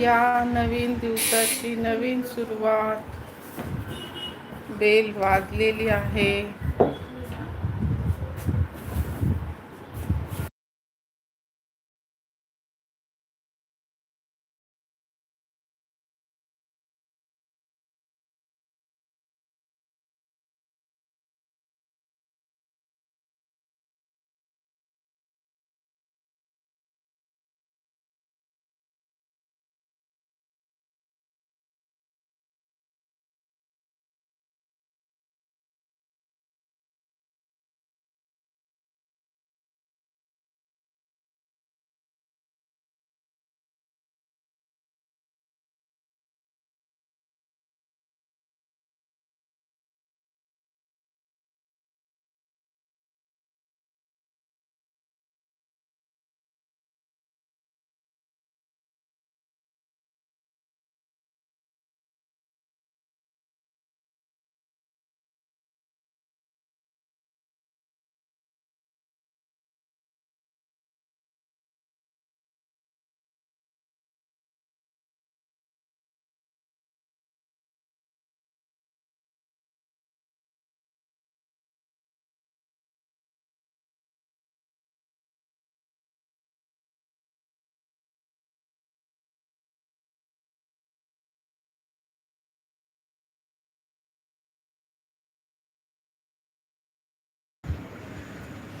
या नवीन दिवसाची नवीन सुरुवात. बेल वाजलेली आहे.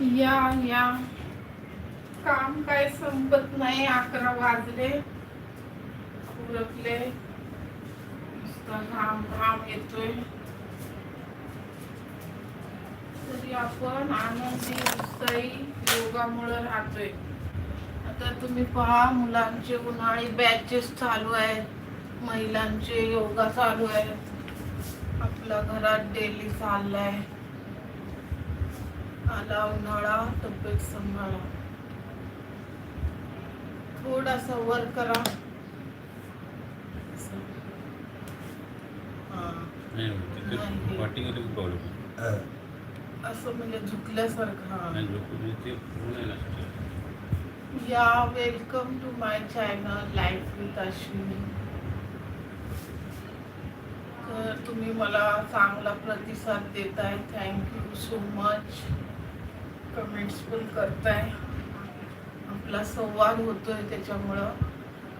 या या. काम काय संपत नाही अकरा वाजले. उरकले. नुसता घाम घाम येतोय. तरी आपण आनंदी उत्साही योगामुळे राहतोय. आता तुम्ही पहा मुलांचे उन्हाळी बॅचेस चालू आहेत. महिलांचे योगा चालू आहे आपल्या घरात डेली चाललाय. आला उन्हाळा तब्येत सांभाळा. थोडासा वर करा. असं. हा. म्हणजे झुकल्यासारखं आहे या welcome to my channel life with Ashwini तर तुम्ही मला चांगला प्रतिसाद देताय. थँक्यू सो मच कमेंट्स पण करताय. आपला संवाद होतोय त्याच्यामुळं.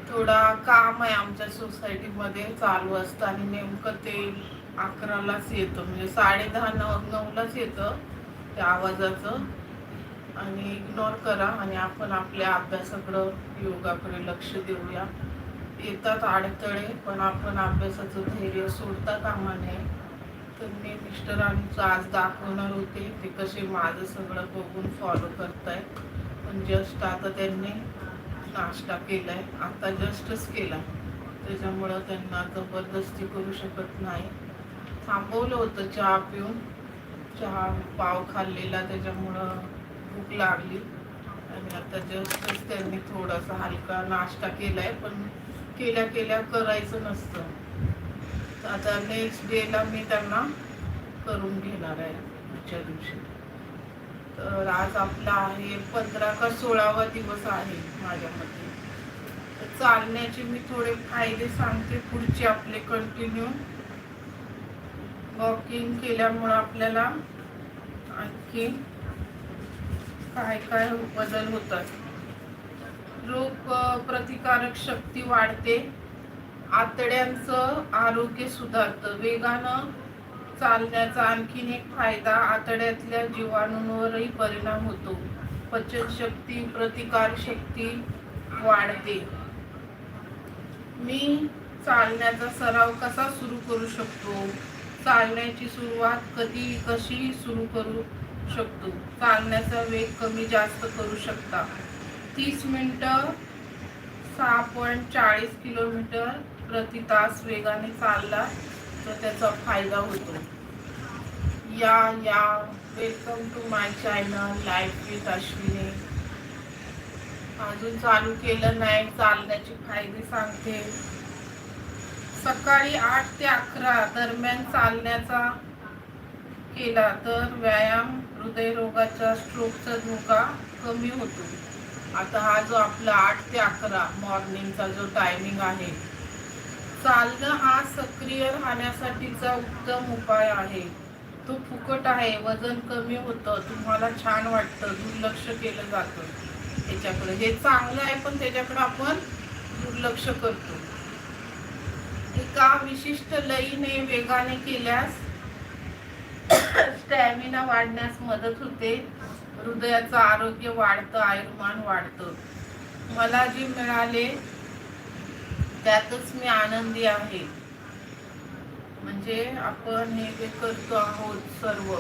थोडा काम आहे आमच्या सोसायटीमध्ये चालू असतं आणि नेमकं ते अकरालाच येतं. म्हणजे साडे दहा नऊ नऊलाच येतं त्या आवाजाचं. आणि इग्नोर करा आणि आपण आपल्या अभ्यासाकडं योगाकडे लक्ष देऊया. येतात अडथळे पण आपण अभ्यासाचं धैर्य सोडता कामा नये. तर मी मिस्टरांचं आज दाखवणार होते. ते कसे माझं सगळं बघून फॉलो करताय पण जस्ट आता त्यांनी नाश्ता केलाय. आता जस्टच केला त्याच्यामुळं त्यांना जबरदस्ती करू शकत नाही. थांबवलं होतं चहा पिऊन. चहा पाव खाल्लेला त्याच्यामुळं भूक लागली. आणि आता जस्टच त्यांनी थोडासा हलका नाश्ता केलाय. पण केल्या केल्या करायचं नसतं. आता नेक्स्ट डेला मी त्यांना करून घेणार आहे पुढच्या दिवशी. तर आज आपला आहे पंधरा का सोळावा दिवस आहे माझ्या मते तर चालण्याचे मी थोडे फायदे सांगते पुढचे आपले कंटिन्यू वॉकिंग केल्यामुळं आपल्याला आणखी काय काय बदल होतात. रोग प्रतिकारक शक्ती वाढते. आतड्यांचं आरोग्य सुधारतं. वेगानं चालण्याचा आणखीन एक फायदा आतड्यातल्या जीवाणूंवरही परिणाम होतो. पचनशक्ती प्रतिकारशक्ती वाढते. मी चालण्याचा सराव कसा सुरू करू शकतो? चालण्याची सुरुवात कधी कशी सुरू करू शकतो? चालण्याचा वेग कमी जास्त करू शकता. तीस मिनटं सहा पॉईंट चाळीस किलोमीटर प्रति तास वेगाने चालला तर त्याचा फायदा होतो. या या. Welcome to my channel life with Ashwini अजून चालू केलं नाही चालण्याचे फायदे सांगते. सकाळी आठ ते अकरा दरम्यान चालण्याचा केला तर व्यायाम हृदयरोगाचा स्ट्रोकचा धोका कमी होतो. आता हा जो आपला आठ ते अकरा मॉर्निंगचा जो टायमिंग आहे चालणं हा सक्रिय राहण्यासाठीचा उत्तम उपाय आहे. तो फुकट आहे वजन कमी होतं तुम्हाला छान वाटतं दुर्लक्ष केलं जातं त्याच्याकडे. हे चांगलं आहे पण त्याच्याकडे आपण दुर्लक्ष करतो. एका विशिष्ट लयीने वेगाने केल्यास स्टॅमिना वाढण्यास मदत होते. हृदयाचं आरोग्य वाढतं आयुर्मान वाढतं. मला जे मिळाले त्यातच मी आनंदी आहे. म्हणजे आपण हे जे करतो आहोत सर्व.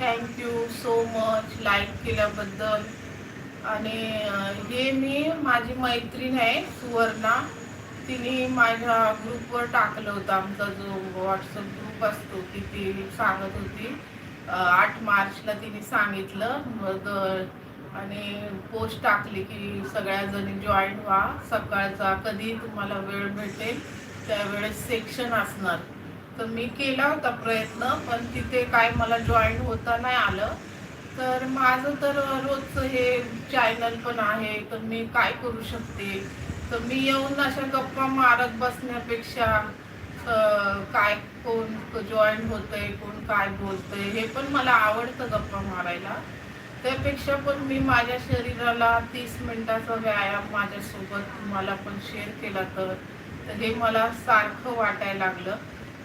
थँक्यू सो मच लाईक केल्याबद्दल. आणि हे मी माझी मैत्रीण आहे सुवर्णा. तिने माझ्या ग्रुपवर टाकलं होतं आमचा जो व्हॉट्सअप ग्रुप असतो ती ती सांगत होती. आठ मार्चला तिने सांगितलं. मग आणि पोस्ट टाकली की सगळ्या जणी जॉईन व्हा. सकाळचा कधी तुम्हाला वेळ भेटेल त्यावेळेस सेक्शन असणार. तर मी केला होता प्रयत्न पण तिथे काय मला जॉईन होता नाही आलं. तर माझं तर रोजचं हे चॅनल पण आहे तर मी काय करू शकते? तर मी येऊन अशा गप्पा मारत बसण्यापेक्षा काय कोण जॉईन होतंय कोण काय बोलतंय हे पण मला आवडतं गप्पा मारायला. त्यापेक्षा पण मी माझ्या शरीराला तीस मिनिटाचा व्यायाम माझ्यासोबत तुम्हाला पण शेअर केला तर. तर हे मला सारखं वाटायला लागलं.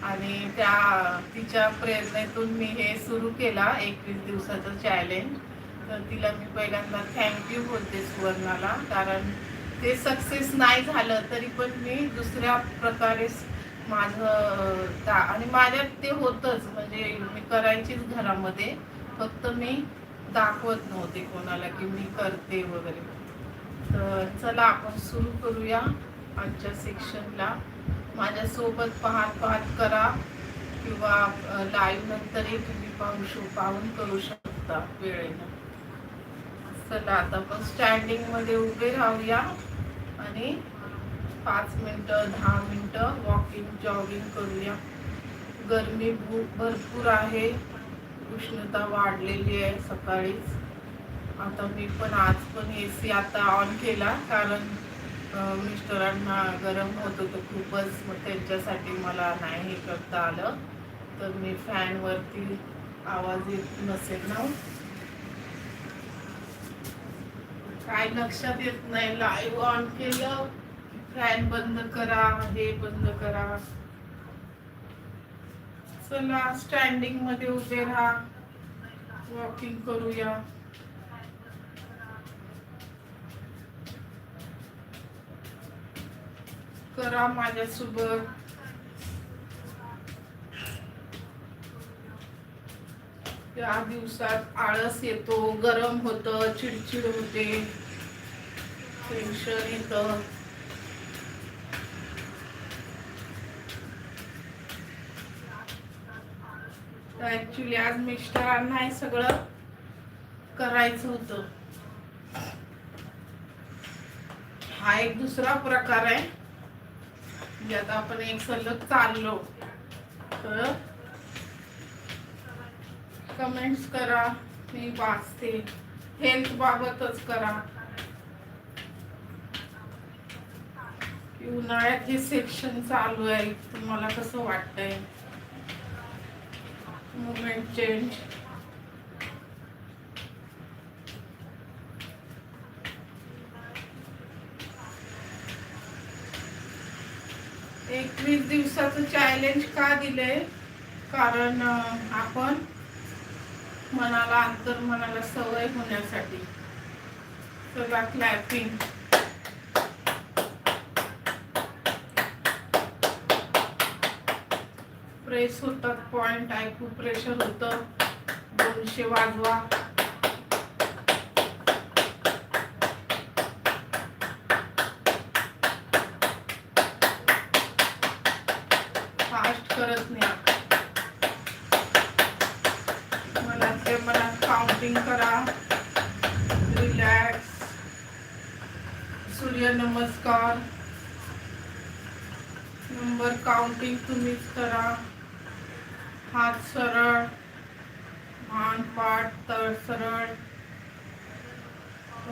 आणि त्या तिच्या प्रेरणेतून मी हे सुरू केला एकवीस दिवसाचं चॅलेंज तर तिला मी पहिल्यांदा थँक्यू बोलते सुवर्णाला कारण ते सक्सेस नाही झालं तरी पण मी दुसऱ्या प्रकारे माझं आणि माझ्यात ते होतंच. म्हणजे मी करायचीच घरामध्ये. फक्त मी दाखवत नव्हते कोणाला की मी करते वगैरे. तर चला आपण सुरू करूया आजच्या सेक्शनला. माझ्यासोबत पाहत पाहत करा किंवा लाईव्ह नंतरही तुम्ही पाहू शक पाहून करू शकता वेळेनं. चला आता आपण स्टँडिंगमध्ये उभे राहूया आणि पाच मिनटं दहा मिनटं वॉकिंग जॉगिंग करूया. गरमी भू- भरपूर आहे. उष्णता वाढलेली आहे सकाळीच. आता मी पण आज पण ए सी आता ऑन केला कारण मिस्टरांना गरम होत होतं खूपच मग त्यांच्यासाठी मला नाही हे करता आलं. तर मी फॅनवरती आवाज येत नसेल ना. काय लक्षात येत नाही. लाईव्ह ऑन केलं फॅन बंद करा हे बंद करा. चला स्टँडिंगमध्ये उभे राहा. वॉकिंग करूया. करा माझ्यासोबत. या दिवसात आळस येतो गरम होतं चिडचिड होते. टेन्शन येतं. तर ॲक्च्युली आज मिस्टरांना हे सगळं करायचं होतं. हा एक दुसरा प्रकार आहे म्हणजे आता आपण एक सलग चाललो. तर कमेंट्स करा मी वाचते. हेल्थ बाबतच करा. उन्हाळ्यात हे सेक्शन चालू आहे तुम्हाला कसं वाटतंय? मुवमेंट चेंज एकवीस दिवसाचं चॅलेंज का दिलंय? कारण आपण मनाला अंतर मनाला सवय होण्यासाठी. सगळा क्लॅपिंग प्रेस होतात पॉइंट ऐकू प्रेशर होतं. दोनशे वाजवा. फास्ट करत नाही मला ते मला काउंटिंग करा. रिलॅक्स सूर्य नमस्कार. नंबर काउंटिंग तुम्हीच करा. हात सरळ मान पाठ तळ सरळ.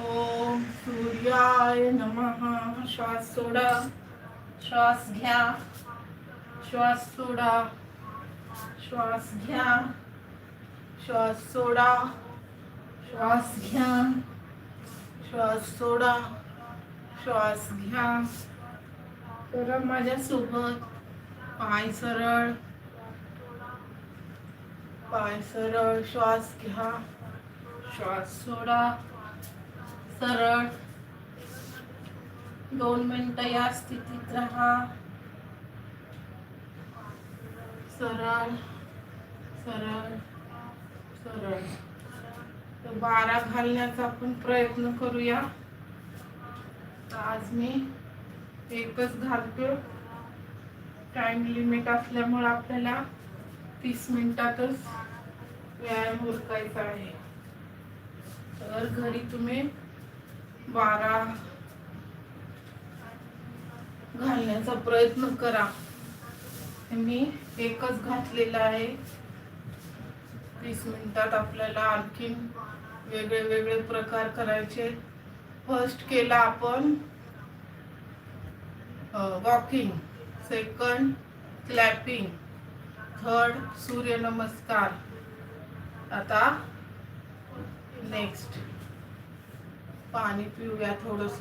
ओम सूर्याय नमः. श्वास सोडा श्वास घ्या. श्वास सोडा श्वास घ्या. श्वास सोडा श्वास घ्या. श्वास सोडा श्वास घ्या. तर माझ्यासोबत पाय सरळ. पाय सरळ श्वास घ्या. श्वास. सोडा. सरळ. दोन मिनिटं या स्थितीत राहा. सरळ. सरळ. सरळ. तर बारा घालण्याचा आपण प्रयत्न करूया. तर आज मी एकच घालतो टाइम लिमिट असल्यामुळे आपल्याला तीस मिनिटातच व्यायाम उरकायचा आहे तर घरी तुम्ही बारा घालण्याचा प्रयत्न करा. मी एकच घातलेला आहे. तीस मिनिटात आपल्याला आणखीन वेगळे वेगळे प्रकार करायचे. फर्स्ट केला आपण walking second clapping third surya namaskar. आता नेक्स्ट पाणी पिऊया थोडस.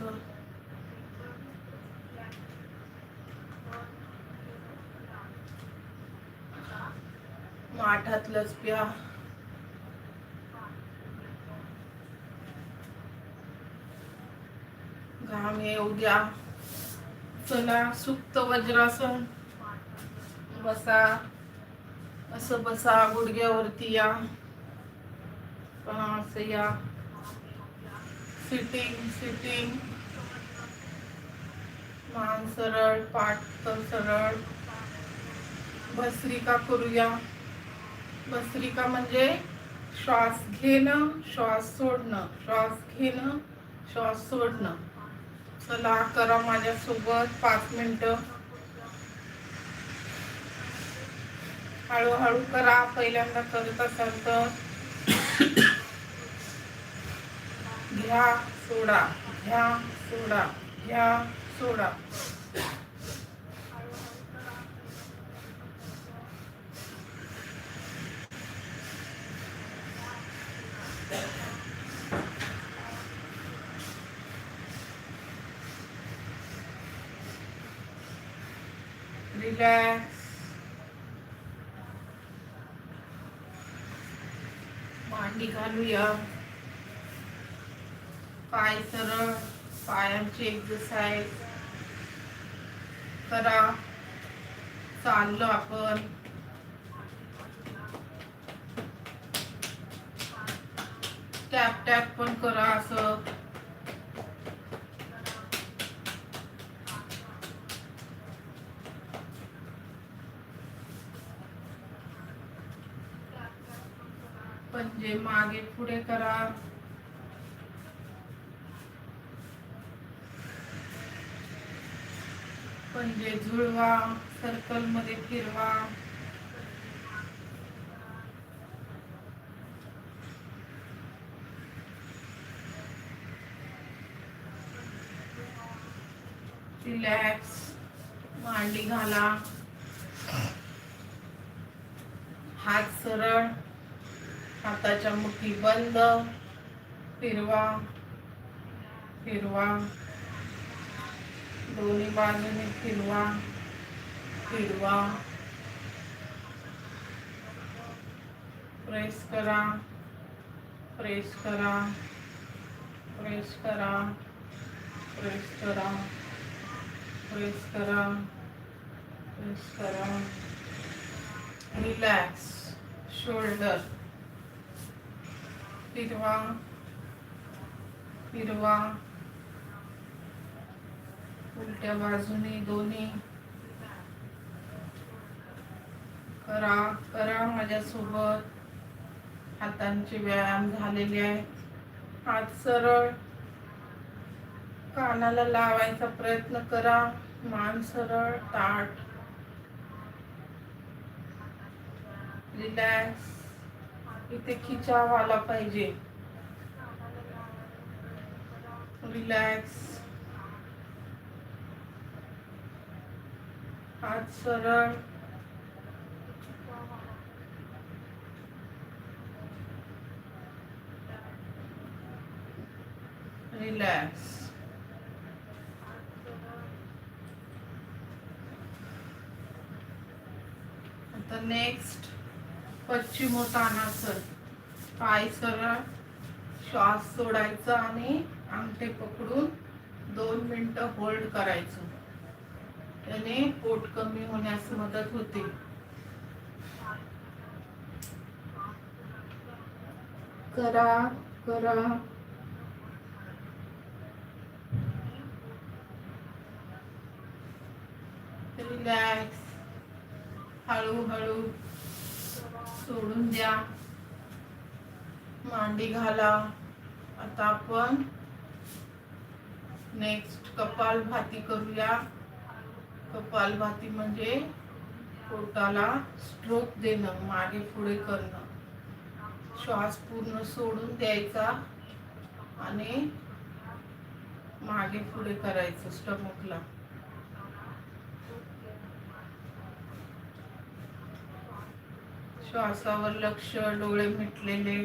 माठातलंच प्या. घाम येऊ द्या. चला सुप्त वज्रासन. बसा. असं बसा गुडघ्यावरती या. पहा असं या सिटिंग सिटिंग मान सरळ पाठ तर सरळ भस्रिका करूया भस्रिका म्हणजे श्वास घेणं श्वास सोडणं श्वास घेणं श्वास सोडणं चला करा माझ्यासोबत पाच मिनिट हळूहळू करा पहिल्यांदा करत असाल तर घ्या सोडा घ्या सोडा घ्या सोडा रिलॅक्स मांडी घालूया पाय सरळ पायांची एक्सरसाइज करा. चाललो आपण. टॅप टॅप पण करा असं. पंजे मागे पुढे करा. म्हणजे जुळवा सर्कलमध्ये फिरवा. रिलॅक्स मांडी घाला. हात सरळ हाताच्या मुठी बंद. फिरवा फिरवा. दोन्ही बाजूने फिरवा फिरवा प्रेस करा प्रेस करा प्रेस करा प्रेस करा प्रेस करा प्रेस करा। रिलॅक्स शोल्डर फिरवा फिरवा उलट्या बाजूने दोन्ही. करा करा माझ्यासोबत. हातांचे व्यायाम झालेले आहेत हात सरळ. कानाला लावायचा प्रयत्न करा. मान सरळ ताट रिलॅक्स. इथे खिचाव आला पाहिजे. रिलॅक्स. हात सरळ. रिलॅक्स आता नेक्स्ट पश्चिमोत्तानासन पाय सरळ श्वास सोडायचा आणि अंगठे पकडून दोन मिनटं होल्ड करायचं. त्याने पोट कमी होण्यास मदत होते. करा करा. रिलॅक्स. हळूहळू सोडून द्या. मांडी घाला. आता आपण नेक्स्ट कपालभाती करूया. कपालभाती म्हणजे पोटाला स्ट्रोक देणं मागे पुढे करणं. श्वास पूर्ण सोडून द्यायचा आणि मागे पुढे करायचं स्टमकला श्वासावर लक्ष डोळे मिटलेले.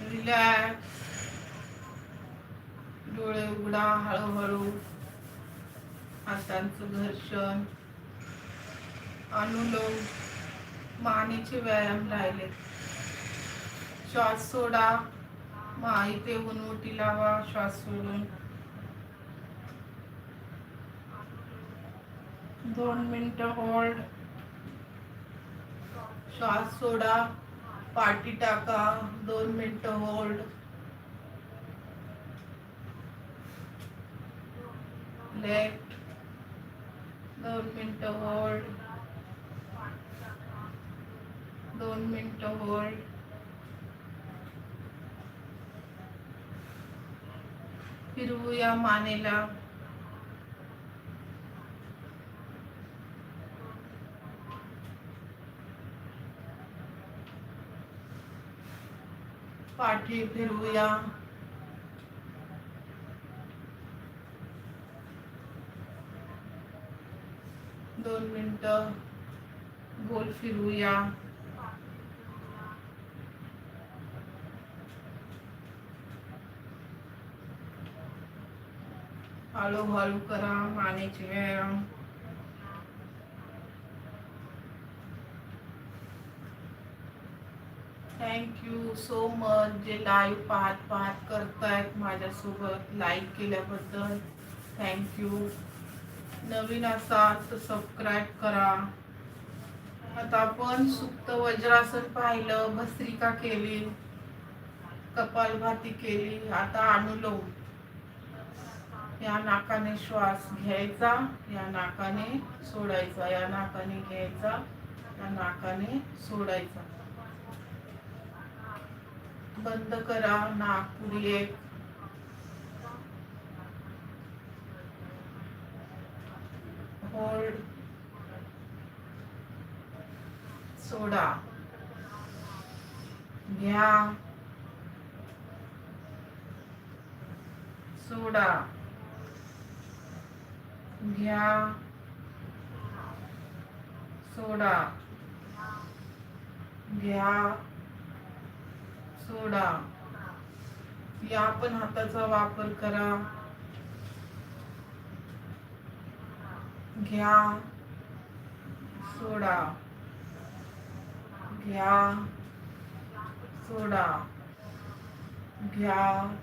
रिलॅक्स डोळे उघडा हळूहळू. हातांचं घर्षण. अनुलोम मानेचे व्यायाम राहिले. श्वास सोडा. माहिती इथे लावा श्वास सोडून. दोन मिनिट होल्ड श्वास सोडा. पाठी टाका दोन मिनिटं होल्ड लेफ़्ट दोन मिनिटं होल्ड दोन मिनिटं होल्ड फिरवूया मानेला. पाठी फिरवूया दोन मिनिटं गोल फिरवूया हळूहळू करा मानेचे व्यायाम थँक्यू सो मच जे लाईव्ह पाहत पाहत करतायत माझ्यासोबत लाईक केल्याबद्दल थँक्यू नवीन असाल तर सबस्क्राईब करा. आता आपण सुप्त वज्रासन पाहिलं भस्त्रिका केली कपालभाती केली आता अनुलोम. या नाकाने श्वास घ्यायचा या नाकाने सोडायचा या नाकाने घ्यायचा या नाकाने सोडायचा. बंद करा नागपूर एक. होल्ड सोडा. घ्या. सोडा. घ्या. सोडा. घ्या. सोडा. या पण हाताचा वापर करा. घ्या. सोडा. घ्या. सोडा. घ्या.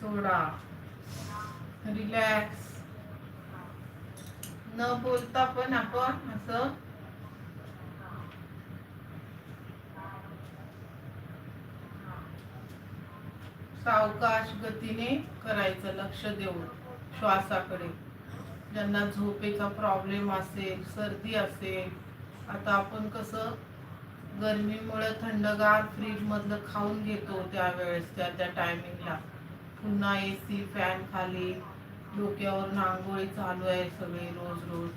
सोडा. रिलॅक्स. न बोलता पण आपण असं सावकाश गतीने करायचं लक्ष देऊन श्वासाकडे. ज्यांना झोपेचा प्रॉब्लेम असेल सर्दी असेल आता आपण कसं गरमीमुळे थंडगार फ्रीजमधलं खाऊन घेतो त्यावेळेस त्या त्या टायमिंगला पुन्हा ए सी फॅन खाली डोक्यावर नांगोळी चालू आहे सगळी रोज रोज.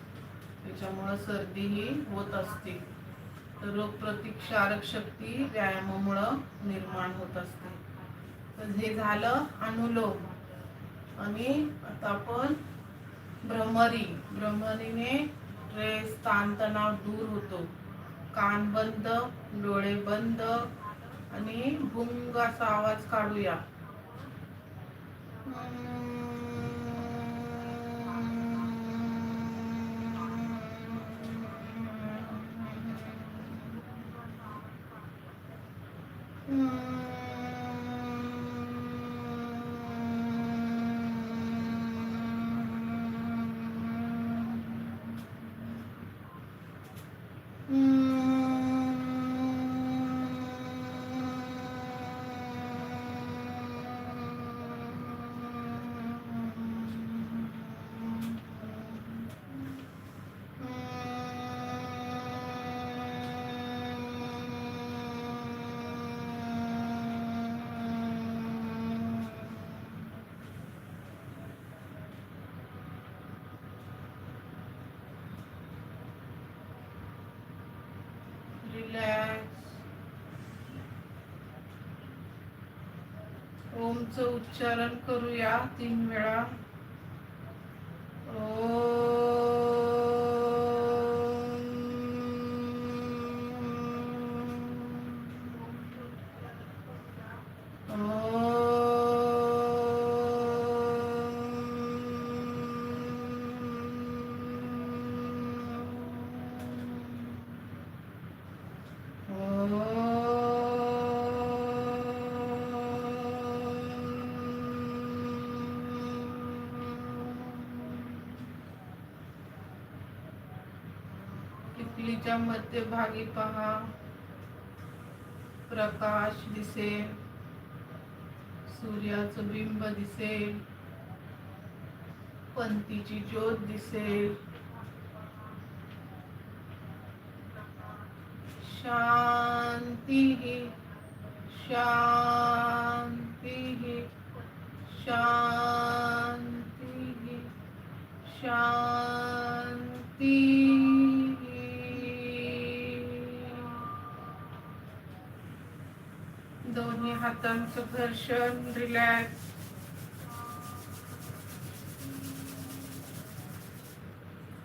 त्याच्यामुळं सर्दीही होत असते. तर रोगप्रतिकारक शक्ती व्यायामामुळं निर्माण होत असते. तर हे झालं अनुलोम. आणि आता आपण भ्रमरी भ्रमरीने स्ट्रेस ताणतणाव दूर होतो. कान बंद डोळे बंद आणि भुंग असा आवाज काढूया रिलॅक्स ओमचं उच्चारण करूया तीन वेळा. किटलीच्या मध्यभागी पहा. प्रकाश दिसेल सूर्याचं बिंब दिसेल पंतीची ज्योत दिसेल शांती शांती शांती शांती हातांचं घर्षण रिलॅक्स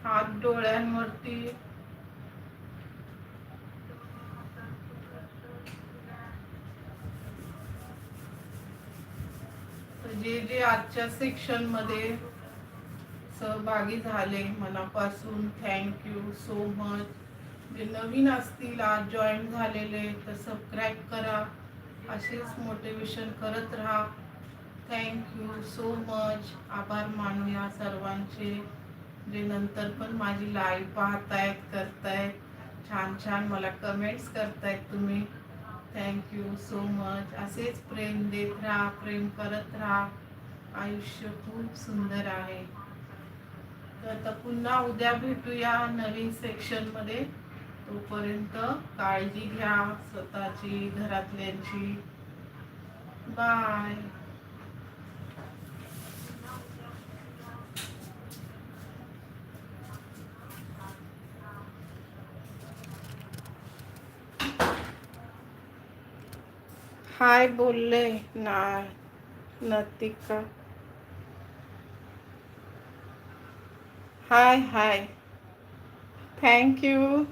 हात डोळ्यांवरती. जे जे आजच्या सेक्शनमध्ये सहभागी झाले मनापासून थँक्यू सो मच जे नवीन असतील आज जॉईन झालेले तर सबस्क्राईब करा. असेच मोटिवेशन करत राहा. थँक्यू सो मच आभार मानूया सर्वांचे. जे नंतर पण माझी लाईव्ह पाहतायत करतायत छान छान मला कमेंट्स करतायत तुम्ही. थँक्यू सो मच असेच प्रेम देत राहा प्रेम करत राहा. आयुष्य खूप सुंदर आहे. तर आता पुन्हा उद्या भेटूया नवीन सेक्शनमध्ये तोपर्यंत काळजी घ्या स्वतःची घरातल्यांची. बाय. हाय बोलले. ना नतिका हाय हाय. थँक्यू